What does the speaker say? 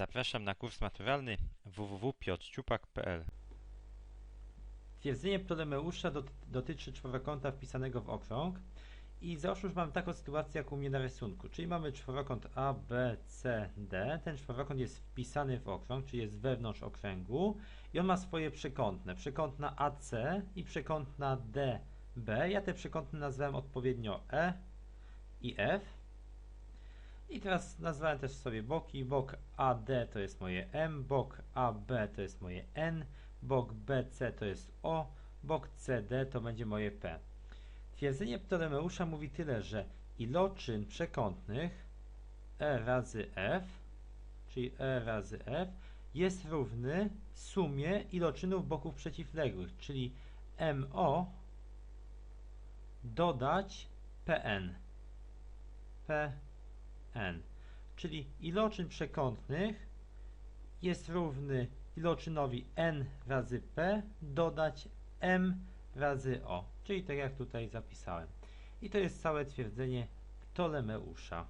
Zapraszam na kurs maturalny www.piotrciupak.pl Twierdzenie Ptolemeusza dot, dotyczy czworokąta wpisanego w okrąg i załóżmy, że mamy taką sytuację jak u mnie na rysunku, czyli mamy czworokąt A, B, C, D. Ten czworokąt jest wpisany w okrąg, czyli jest wewnątrz okręgu i on ma swoje przekątne. Przekątna AC i przekątna DB. Ja te przekątne nazwałem odpowiednio E i F. I teraz nazwałem też sobie boki. Bok AD to jest moje M, bok AB to jest moje N, bok BC to jest O, bok CD to będzie moje P. Twierdzenie Ptolemeusza mówi tyle, że iloczyn przekątnych E razy F, czyli E razy F, jest równy sumie iloczynów boków przeciwległych, czyli MO dodać PN. PN. Czyli iloczyn przekątnych jest równy iloczynowi n razy p dodać m razy o, czyli tak jak tutaj zapisałem. I to jest całe twierdzenie Ptolemeusza.